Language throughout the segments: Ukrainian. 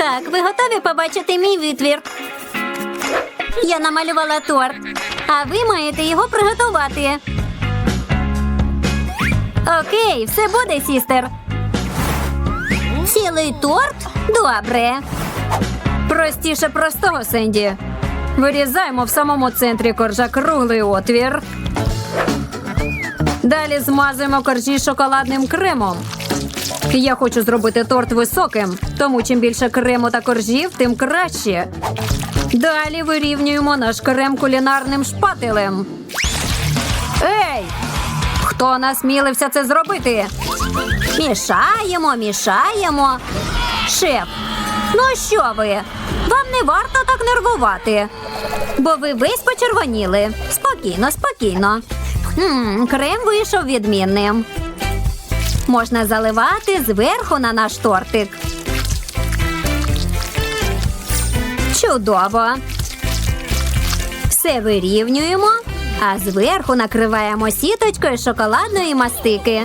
Так, ви готові побачити мій витвір? Я намалювала торт, а ви маєте його приготувати. Окей, все буде, сістер. Цілий торт? Добре. Простіше простого, Сенді. Вирізаємо в самому центрі коржа круглий отвір. Далі змазуємо коржі шоколадним кремом. Я хочу зробити торт високим, тому чим більше крему та коржів, тим краще. Далі вирівнюємо наш крем кулінарним шпателем. Ей! Хто насмілився це зробити? Мішаємо, мішаємо. Шеф, ну що ви? Вам не варто так нервувати, бо ви весь почервоніли. Спокійно, спокійно. Хм, крем вийшов відмінним. Можна заливати зверху на наш тортик. Чудово. Все вирівнюємо, а зверху накриваємо сіточкою шоколадної мастики.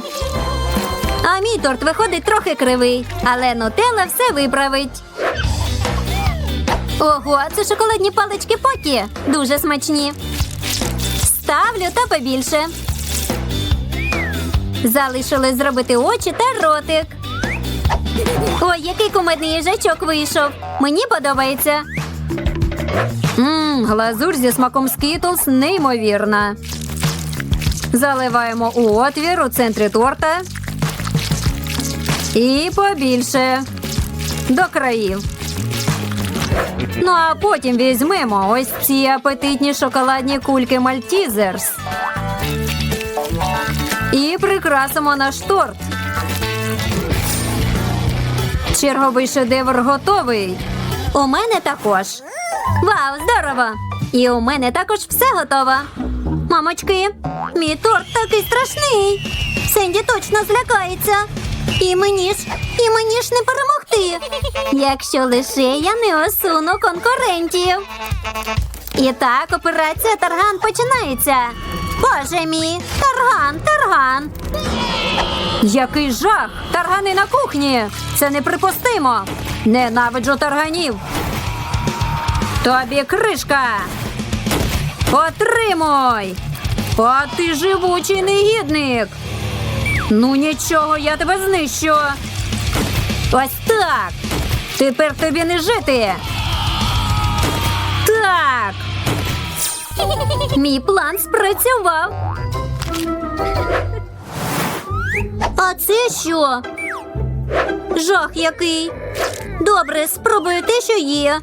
А мій торт виходить трохи кривий, але нутелла все виправить. Ого, це шоколадні палички покі. Дуже смачні. Ставлю та побільше. Залишилось зробити очі та ротик. Ой, який кумедний їжачок вийшов. Мені подобається. Мм, глазурь зі смаком скітлс неймовірна. Заливаємо у отвір у центрі торта. І побільше. До країв. Ну а потім візьмемо ось ці апетитні шоколадні кульки Мальтізерс. І прикрасимо наш торт. Черговий шедевр готовий. У мене також. Вау, здорово! І у мене також все готово. Мамочки, мій торт такий страшний. Сенді точно злякається. І мені ж, і мені ж не перемогти. Якщо лише я не осуну конкурентів. І так, операція Тарган починається. Боже мій, Тарган, Тарган. Який жах! Таргани на кухні! Це неприпустимо! Ненавиджу тарганів! Тобі кришка! Отримуй! А ти живучий негідник! Ну нічого, я тебе знищу! Ось так! Тепер тобі не жити! Так! Мій план спрацював. А це що? Жах який. Добре, спробую те, що є.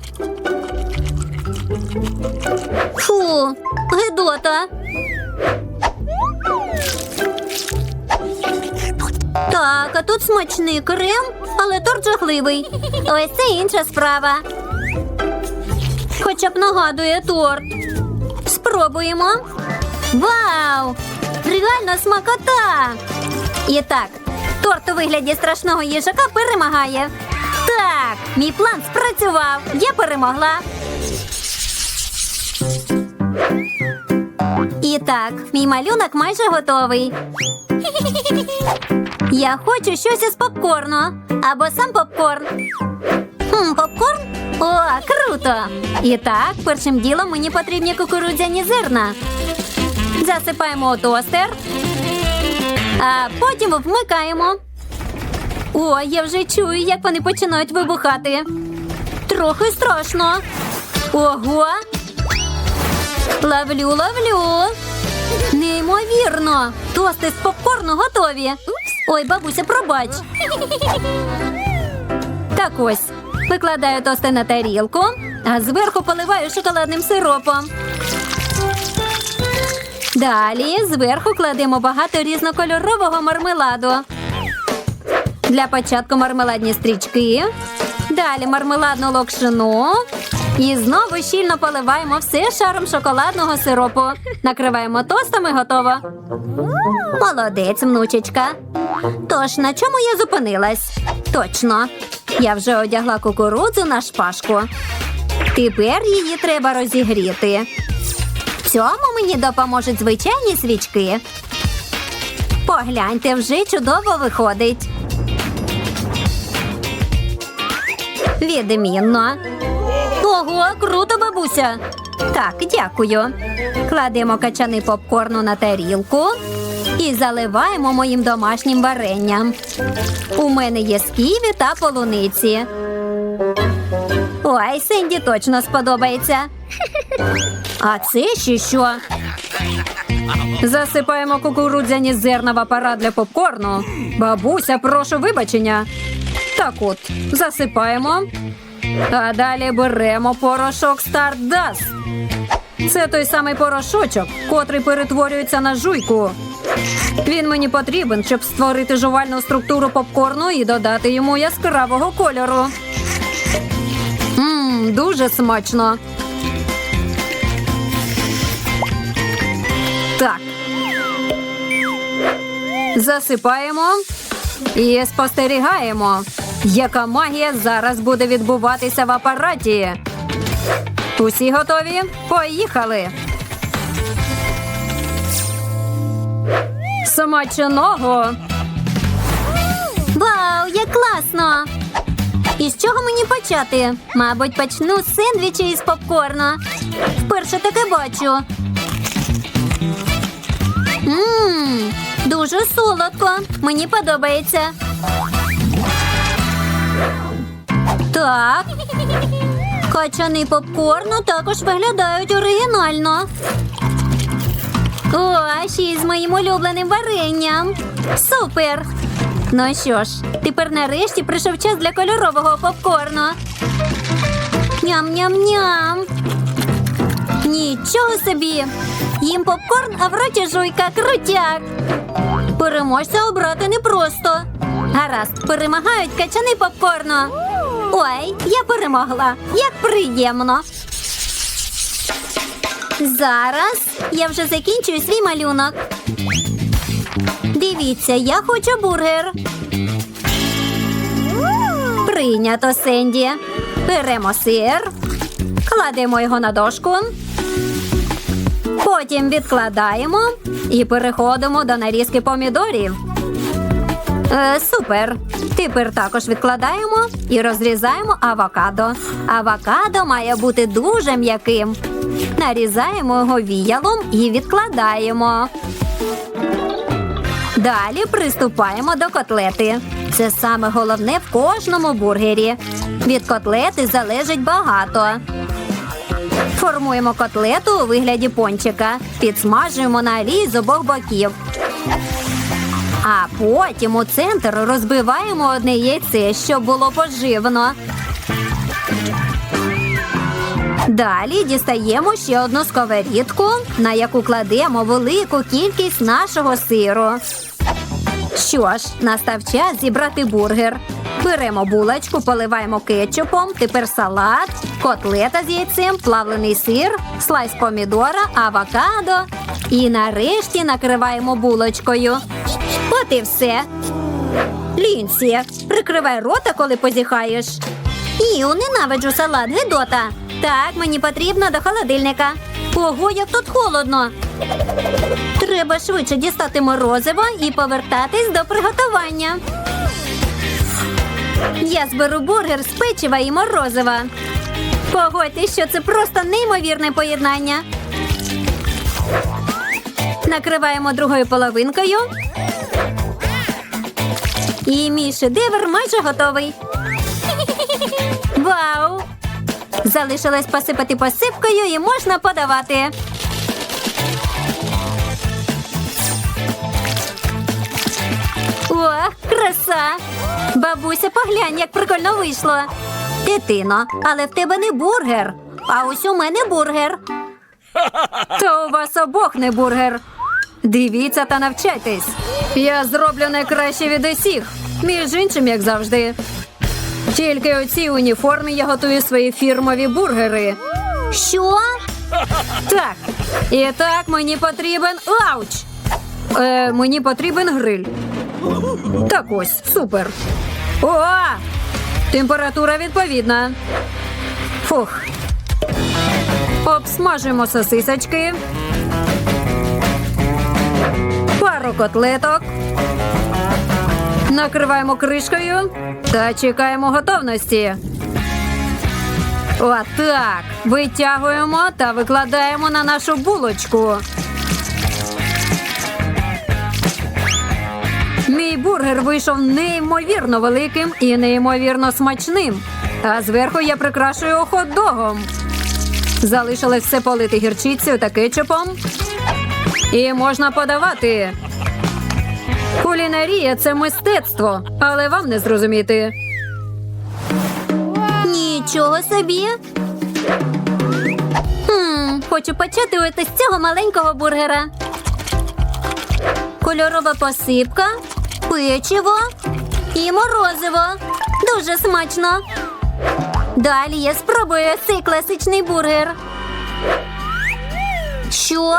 Фу, гидота. Так, а тут смачний крем, але торт жахливий. Ось це інша справа. Хоча б нагадує торт. Спробуємо. Вау! Реально смакота! І так, торт у вигляді страшного їжака перемагає. Так, мій план спрацював. Я перемогла. І так, мій малюнок майже готовий. Я хочу щось із попкорну або сам попкорн. Хм, попкорн? О, круто! І так, першим ділом мені потрібні кукурудзяні зерна. Засипаємо тостер, а потім вмикаємо. О, я вже чую, як вони починають вибухати. Трохи страшно. Ого. Ловлю, ловлю. Неймовірно. Тости з попкорну готові. Ой, бабуся, пробач. Так ось. Викладаю тости на тарілку, а зверху поливаю шоколадним сиропом. Далі зверху кладемо багато різнокольорового мармеладу. Для початку мармеладні стрічки. Далі мармеладну локшину. І знову щільно поливаємо все шаром шоколадного сиропу. Накриваємо тостами готово. Молодець, внучечка. Тож на чому я зупинилась? Точно. Я вже одягла кукурудзу на шпажку. Тепер її треба розігріти. В цьому мені допоможуть звичайні свічки. Погляньте, вже чудово виходить. Відмінно. Ого, круто, бабуся. Так, дякую. Кладемо качани попкорну на тарілку і заливаємо моїм домашнім варенням. У мене є сківі та полуниці. Ой, Сенді точно сподобається. А це ще що? Засипаємо кукурудзяні зерна в апарат для попкорну. Бабуся, прошу вибачення. Так от, засипаємо. А далі беремо порошок Stardust. Це той самий порошочок, котрий перетворюється на жуйку. Він мені потрібен, щоб створити жувальну структуру попкорну і додати йому яскравого кольору. Мм, дуже смачно. Так. Засипаємо і спостерігаємо, яка магія зараз буде відбуватися в апараті. Усі готові? Поїхали. Смачного! Вау, як класно! І з чого мені почати? Мабуть, почну з сендвічі із попкорна. Вперше таке бачу. Ммм, дуже солодко. Мені подобається. Так. Качани попкорну також виглядають оригінально. О, ще й з моїм улюбленим варенням. Супер! Ну що ж, тепер нарешті прийшов час для кольорового попкорну. Ням-ням-ням. Нічого собі. Їм попкорн, а в роті жуйка крутяк. Переможця обрати непросто. Гаразд, перемагають качани попкорну. Ой, я перемогла. Як приємно. Зараз я вже закінчую свій малюнок. Дивіться, я хочу бургер. Прийнято, Сенді. Беремо сир, кладемо його на дошку. Потім відкладаємо і переходимо до нарізки помідорів. Е, супер. Тепер також відкладаємо і розрізаємо авокадо. Авокадо має бути дуже м'яким. Нарізаємо його віялом і відкладаємо. Далі приступаємо до котлети. Це саме головне в кожному бургері. Від котлети залежить багато. Формуємо котлету у вигляді пончика. Підсмажуємо на олії з обох боків. А потім у центр розбиваємо одне яйце, щоб було поживно. Далі дістаємо ще одну сковорідку, на яку кладемо велику кількість нашого сиру. Що ж, настав час зібрати бургер. Беремо булочку, поливаємо кетчупом, тепер салат, котлета з яйцем, плавлений сир, слайс помідора, авокадо. І нарешті накриваємо булочкою. От і все. Лінсі, прикривай рота, коли позіхаєш. Іу, ненавиджу салат, Гедота. Так, мені потрібно до холодильника. Ого, як тут холодно. Треба швидше дістати морозиво і повертатись до приготування. Я зберу бургер з печива і морозива. Погодьтесь, що це просто неймовірне поєднання. Накриваємо другою половинкою. І мій шедевр майже готовий. Вау! Залишилось посипати посипкою і можна подавати. Ох, краса! Бабуся, поглянь, як прикольно вийшло. Дитино, але в тебе не бургер. А ось у мене бургер. Та у вас обох не бургер. Дивіться та навчайтесь. Я зроблю найкраще від усіх. Між іншим, як завжди. Тільки у цій уніформі я готую свої фірмові бургери. Що? Так. І так мені потрібен ауч. Е, мені потрібен гриль. Так ось, супер. О! Температура відповідна. Фух. Обсмажуємо сосисочки. Пару котлеток. Накриваємо кришкою та чекаємо готовності. Отак. Витягуємо та викладаємо на нашу булочку. Мій бургер вийшов неймовірно великим і неймовірно смачним. А зверху я прикрашую хот-догом. Залишилось все полити гірчицею та кетчупом. І можна подавати. Кулінарія це мистецтво, але вам не зрозуміти. Нічого собі. Хм, хочу почати ось з цього маленького бургера. Кольорова посипка, печиво і морозиво. Дуже смачно. Далі я спробую цей класичний бургер. Що?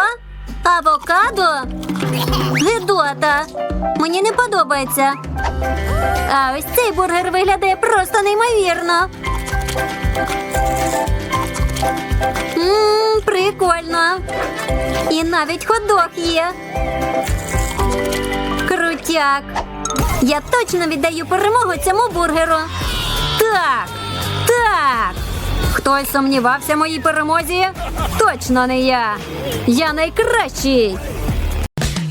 Авокадо? Гидота. Мені не подобається. А ось цей бургер виглядає просто неймовірно. Ммм, прикольно. І навіть ходок є. Крутяк. Я точно віддаю перемогу цьому бургеру. Так, так. Хтось сумнівався в моїй перемозі? Точно не я. Я найкращий.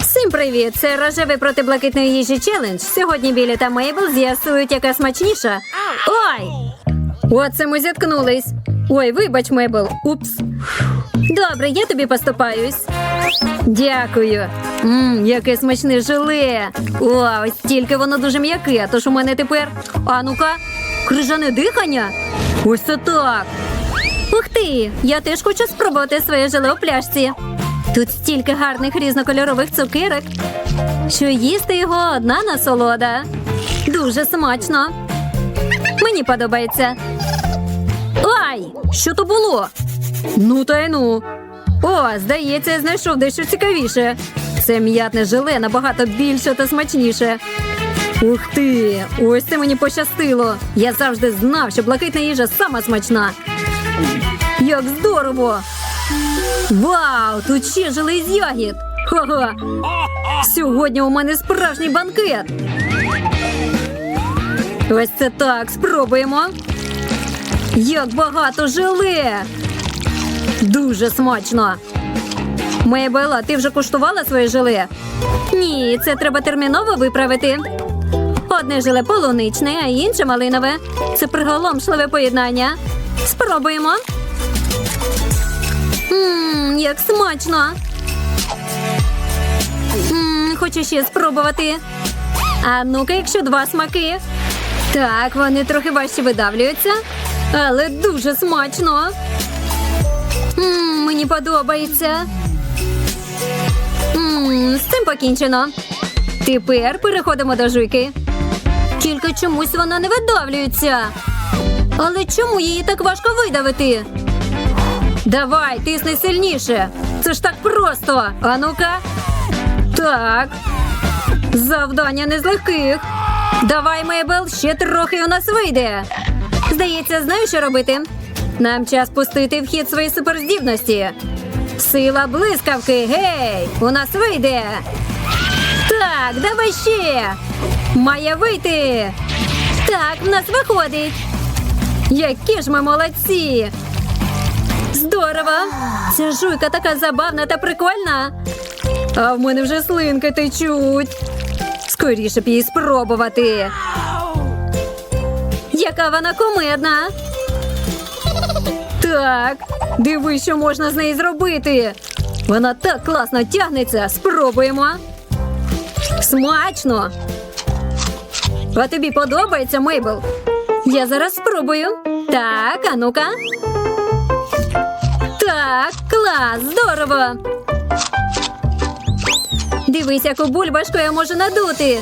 Всім привіт! Це рожевий проти блакитної їжі челендж. Сьогодні Білі та Мейбл з'ясують, яка смачніша. Ой! Оце ми зіткнулись. Ой, вибач, Мейбл. Упс. Добре, я тобі поступаюсь. Дякую. Мм, яке смачне желе. О, ось тільки воно дуже м'яке, тож у мене тепер. А ну-ка, крижане дихання. Ось це так. Ух ти! Я теж хочу спробувати своє желе у пляшці. Тут стільки гарних різнокольорових цукерок, що їсти його одна насолода. Дуже смачно. Мені подобається. Ай! Що то було? Ну та й ну. О, здається, я знайшов дещо цікавіше. Це м'ятне желе набагато більше та смачніше. Ух ти! Ось це мені пощастило. Я завжди знав, що блакитна їжа сама смачна. Як здорово! Вау! Тут ще желе з ягід! Ха-ха! Сьогодні у мене справжній банкет. Ось це так, спробуємо. Як багато желе! Дуже смачно. Мейбела, ти вже куштувала своє желе? Ні, це треба терміново виправити. Одне желе полуничне, а інше малинове. Це приголомшливе поєднання. Спробуємо. Ммм, як смачно. Ммм, хочу ще спробувати. А ну-ка, якщо два смаки. Так, вони трохи важче видавлюються, але дуже смачно. Ммм, мені подобається. Ммм, з цим покінчено. Тепер переходимо до жуйки. Тільки чомусь вона не видавлюється. Але чому її так важко видавити? Давай, тисни сильніше. Це ж так просто. А ну-ка. Так. Завдання не з легких. Давай, Мейбл, ще трохи у нас вийде. Здається, знаю, що робити. Нам час пустити в хід свої суперздібності. Сила блискавки, гей! У нас вийде. Так, давай ще. Має вийти. Так, в нас виходить. Які ж ми молодці! Здорово! Ця жуйка така забавна та прикольна. А в мене вже слинки течуть. Скоріше б її спробувати. Яка вона кумедна. Так, дивись, що можна з неї зробити. Вона так класно тягнеться. Спробуємо. Смачно. А тобі подобається, Мейбл? Я зараз спробую. Так, а ну-ка. Так, клас, здорово. Дивись, яку бульбашку я можу надути.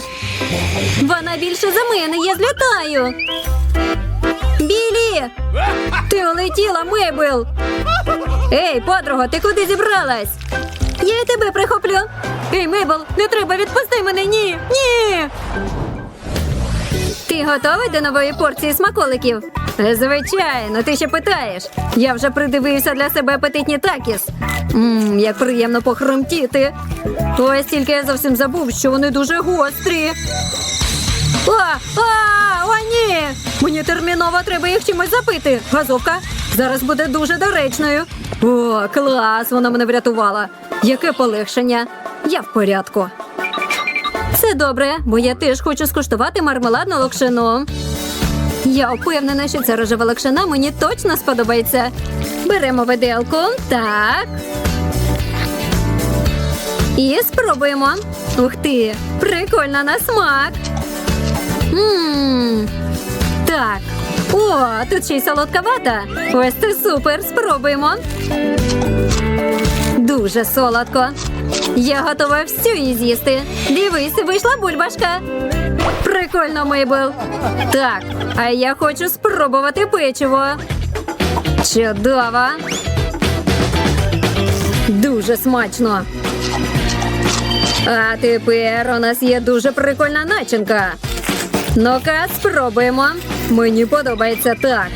Вона більше за мене, я злітаю. Білі! Ти улетіла, Мейбл! Ей, подруга, ти куди зібралась? Я і тебе прихоплю. Ей, Мейбл, не треба, відпусти мене, ні! Ні! Ти готовий до нової порції смаколиків? Звичайно, ти ще питаєш. Я вже придивився для себе апетитні такіс. Ммм, як приємно похрумтіти. Ось тільки я зовсім забув, що вони дуже гострі. А, а, о, ні! Мені терміново треба їх чимось запити. Газовка зараз буде дуже доречною. О, клас! Вона мене врятувала. Яке полегшення. Я в порядку. Це добре, бо я теж хочу скуштувати мармеладну локшину. Я впевнена, що ця рожева локшина мені точно сподобається. Беремо виделку. Так. І спробуємо. Ух ти! Прикольно на смак. Ммм. Так. О, тут ще й солодковата. Ось це супер. Спробуємо. Дуже солодко. Я готова всю її з'їсти. Дивись, вийшла бульбашка. Прикольно, Мейбл. Так, а я хочу спробувати печиво. Чудово. Дуже смачно. А тепер у нас є дуже прикольна начинка. Ну-ка, спробуємо. Мені подобається так.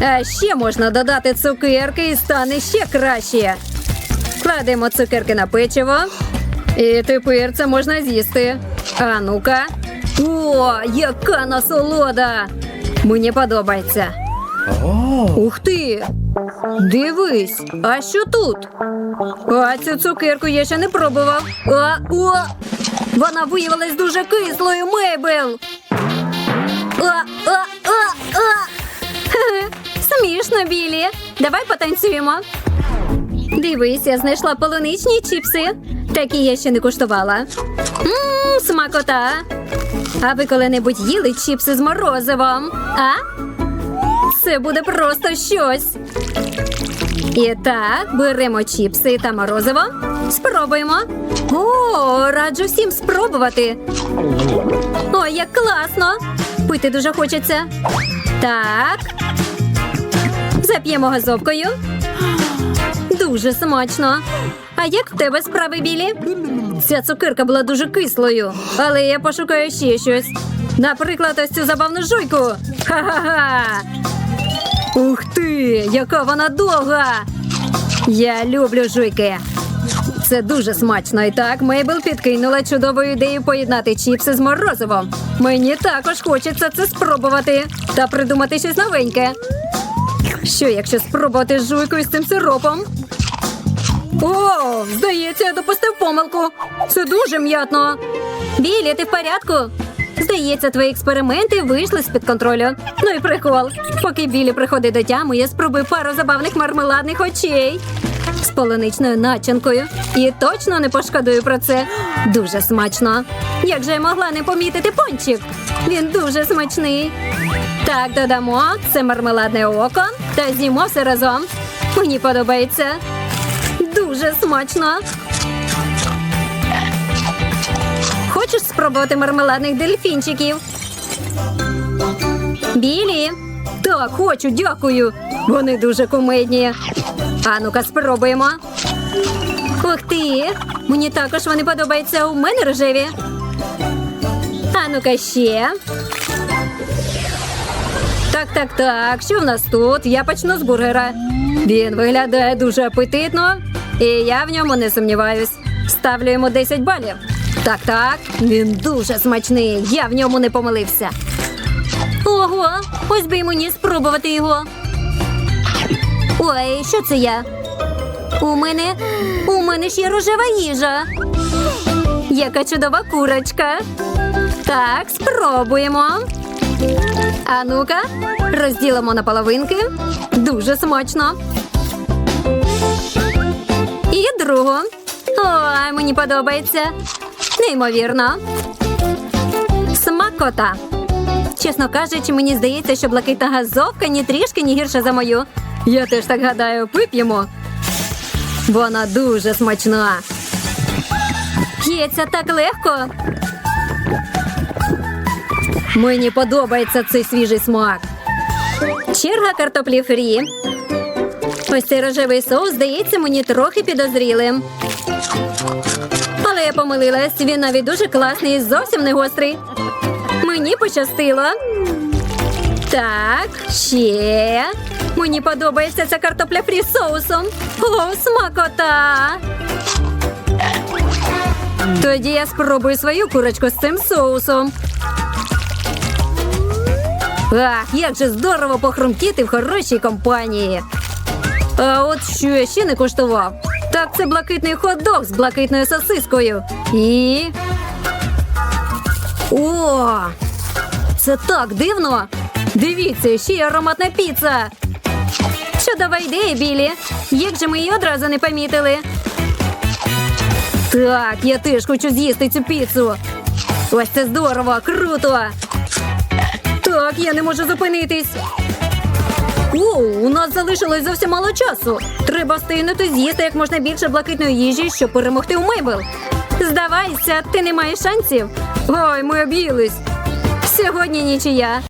А ще можна додати цукерки і стане ще краще. Кладемо цукерки на печиво. І тепер це можна з'їсти. А ну-ка. О, яка насолода! Мені подобається. Ух ти! Дивись, а що тут? А цю цукерку я ще не пробував. А, о! Вона виявилась дуже кислою, Мейбл. А, а. Смішно, Білі. Давай потанцюємо. Дивись, я знайшла полуничні чіпси. Такі я ще не куштувала. Ммм, смакота. А ви коли-небудь їли чіпси з морозивом? А? Це буде просто щось. І так, беремо чіпси та морозиво. Спробуємо. О, раджу всім спробувати. Ой, як класно! Пити дуже хочеться. Так. Зап'ємо газовкою. Дуже смачно. А як в тебе справи, Білі? Ця цукерка була дуже кислою, але я пошукаю ще щось. Наприклад, ось цю забавну жуйку. Ха-ха-ха! Ух ти, яка вона довга! Я люблю жуйки. Це дуже смачно. І так Мейбл підкинула чудову ідею поєднати чіпси з морозивом. Мені також хочеться це спробувати та придумати щось новеньке. Що, якщо спробувати жуйку з цим сиропом? О, здається, я допустив помилку. Це дуже м'ятно. Білі, ти в порядку? Здається, твої експерименти вийшли з-під контролю. Ну і прикол. Поки Білі приходить до тями, я спробую пару забавних мармеладних очей з полуничною начинкою. І точно не пошкодую про це. Дуже смачно. Як же я могла не помітити пончик? Він дуже смачний. Так, додамо це мармеладне око та з'їмо все разом. Мені подобається. Дуже смачно. Хочеш спробувати мармеладних дельфінчиків? Білі. Так, хочу, дякую. Вони дуже кумедні. А ну-ка, спробуємо. Ух ти! Мені також вони подобаються. У мене рожеві. А ну-ка ще. Так, так, так. Що в нас тут? Я почну з бургера. Він виглядає дуже апетитно, і я в ньому не сумніваюсь. Ставлю йому 10 балів. Так, так, він дуже смачний. Я в ньому не помилився. Ого, ось би й мені спробувати його. Ой, що це я? У мене у мене ж є рожева їжа. Яка чудова курочка. Так, спробуємо. А ну-ка, розділимо на половинки. Дуже смачно. І другу. Ой, мені подобається. Неймовірно. Смакота. Чесно кажучи, мені здається, що блакитна газовка ні трішки не гірша за мою. Я теж так гадаю, вип'ємо. Вона дуже смачна. П'ється так легко. Мені подобається цей свіжий смак. Черга картоплі фрі. Ось цей рожевий соус здається мені трохи підозрілим. Але я помилилась, він навіть дуже класний і зовсім не гострий. Мені пощастило. Так, ще. Мені подобається ця картопля фрі з соусом. О, смакота! Тоді я спробую свою курочку з цим соусом. Ах, як же здорово похрумкіти в хорошій компанії. А от що я ще не коштував. Так, це блакитний хот-дог з блакитною сосискою. І. О! Це так дивно. Дивіться, ще й ароматна піца. Чудова ідея, Білі. Як же ми її одразу не помітили? Так, я теж хочу з'їсти цю піцу. Ось це здорово, круто. Так, я не можу зупинитись. О, у нас залишилось зовсім мало часу. Треба встигнути з'їсти як можна більше блакитної їжі, щоб перемогти у Мейбл. Здавайся, ти не маєш шансів. Ой, ми об'їлись. Сьогодні нічия.